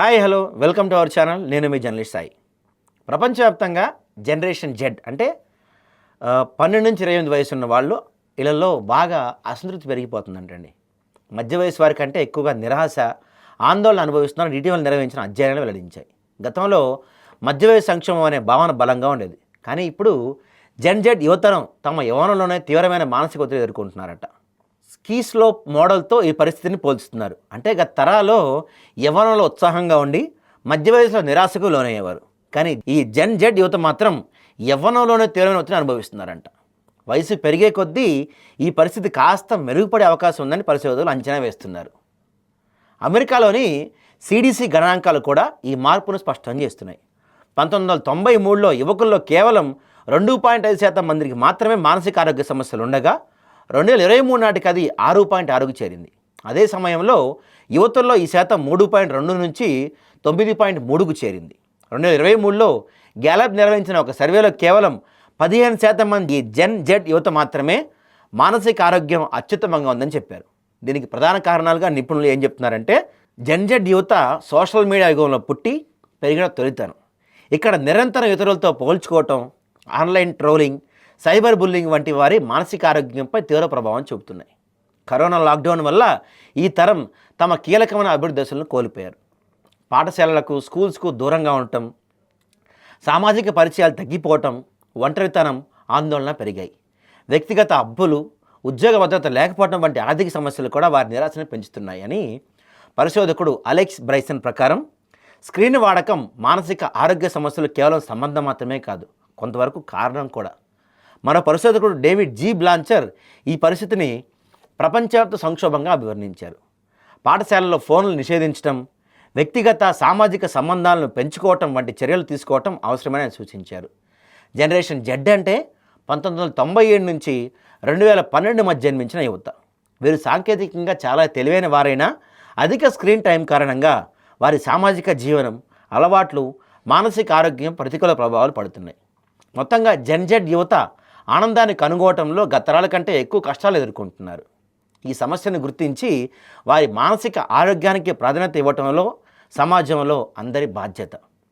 Hi hello. Welcome to our channel. నేను మీ journalist Sai. ప్రపంచవ్యాప్తంగా జనరేషన్ జెడ్ అంటే పన్నెండు నుంచి ఇరవై ఎనిమిది వయసు ఉన్న వాళ్ళు ఇళ్ళలో బాగా అసంతృప్తి పెరిగిపోతుందంటండి. మధ్య వయసు వారి కంటే ఎక్కువగా నిరాశ ఆందోళన అనుభవిస్తున్నారని ఇటీవల నిర్వహించిన అధ్యయనాలు వెల్లడించాయి. గతంలో మధ్య వయసు సంక్షేమం అనే భావన బలంగా ఉండేది. కానీ ఇప్పుడు జెన్ జెడ్ యువతరం తమ యవనంలోనే తీవ్రమైన మానసిక ఒత్తిడి ఎదుర్కొంటున్నారట. స్కీ స్లోప్ మోడల్తో ఈ పరిస్థితిని పోల్చుతున్నారు. అంటే గత తరాలో యవ్వనంలో ఉత్సాహంగా ఉండి మధ్య వయసులో నిరాశకు లోనయ్యేవారు. కానీ ఈ జెన్ జెడ్ యువత మాత్రం యవ్వనంలోనే తీవ్రమైన ఒత్తిడిని అనుభవిస్తున్నారంట. వయసు పెరిగే కొద్దీ ఈ పరిస్థితి కాస్త మెరుగుపడే అవకాశం ఉందని పరిశోధకులు అంచనా వేస్తున్నారు. అమెరికాలోని సిడిసి గణాంకాలు కూడా ఈ మార్పును స్పష్టం చేస్తున్నాయి. పంతొమ్మిది వందల తొంభై మూడులో యువకుల్లో కేవలం రెండు పాయింట్ ఐదు శాతం మందికి మాత్రమే మానసిక ఆరోగ్య సమస్యలు ఉండగా రెండు వేల ఇరవై మూడు నాటికి అది ఆరు పాయింట్ ఆరుకు చేరింది. అదే సమయంలో యువతుల్లో ఈ శాతం మూడు పాయింట్ రెండు నుంచి తొమ్మిది పాయింట్ మూడుకు చేరింది. రెండు వేల ఇరవై మూడులో గ్యాలప్ నిర్వహించిన ఒక సర్వేలో కేవలం పదిహేను శాతం మంది జెన్ జెడ్ యువత మాత్రమే మానసిక ఆరోగ్యం అత్యుత్తమంగా ఉందని చెప్పారు. దీనికి ప్రధాన కారణాలుగా నిపుణులు ఏం చెప్తున్నారంటే జెన్ జెడ్ యువత సోషల్ మీడియా యుగంలో పుట్టి పెరిగిన తొలితనం. ఇక్కడ నిరంతరం ఇతరులతో పోల్చుకోవటం ఆన్లైన్ ట్రోలింగ్ సైబర్ బుల్లింగ్ వంటి వారి మానసిక ఆరోగ్యంపై తీవ్ర ప్రభావం చూపుతున్నాయి. కరోనా లాక్డౌన్ వల్ల ఈ తరం తమ కీలకమైన అభివృద్ధి దశలను కోల్పోయారు. పాఠశాలలకు స్కూల్స్కు దూరంగా ఉండటం సామాజిక పరిచయాలు తగ్గిపోవటం ఒంటరితనం ఆందోళన పెరిగాయి. వ్యక్తిగత అబ్బులు ఉద్యోగ భద్రత లేకపోవడం వంటి ఆర్థిక సమస్యలు కూడా వారి నిరాశను పెంచుతున్నాయని పరిశోధకుడు అలెక్స్ బ్రైసన్ ప్రకారం స్క్రీన్ వాడకం మానసిక ఆరోగ్య సమస్యలు కేవలం సంబంధం మాత్రమే కాదు కొంతవరకు కారణం కూడా. మరో పరిశోధకుడు డేవిడ్ జీ. బ్లాంచర్ ఈ పరిస్థితిని ప్రపంచవ్యాప్త సంక్షోభంగా అభివర్ణించారు. పాఠశాలలో ఫోన్లు నిషేధించడం వ్యక్తిగత సామాజిక సంబంధాలను పెంచుకోవటం వంటి చర్యలు తీసుకోవటం అవసరమని సూచించారు. జనరేషన్ జెడ్ అంటే పంతొమ్మిది వందల తొంభై ఏడు నుంచి రెండు వేల పన్నెండు మధ్య జన్మించిన యువత. వీరు సాంకేతికంగా చాలా తెలివైన వారైనా అధిక స్క్రీన్ టైం కారణంగా వారి సామాజిక జీవనం అలవాట్లు మానసిక ఆరోగ్యం ప్రతికూల ప్రభావాలు పడుతున్నాయి. మొత్తంగా జెన్ జెడ్ యువత ఆనందాన్ని కనుగోవటంలో గతరాల కంటే ఎక్కువ కష్టాలు ఎదుర్కొంటున్నారు. ఈ సమస్యను గుర్తించి వారి మానసిక ఆరోగ్యానికి ప్రాధాన్యత ఇవ్వటంలో సమాజంలో అందరి బాధ్యత.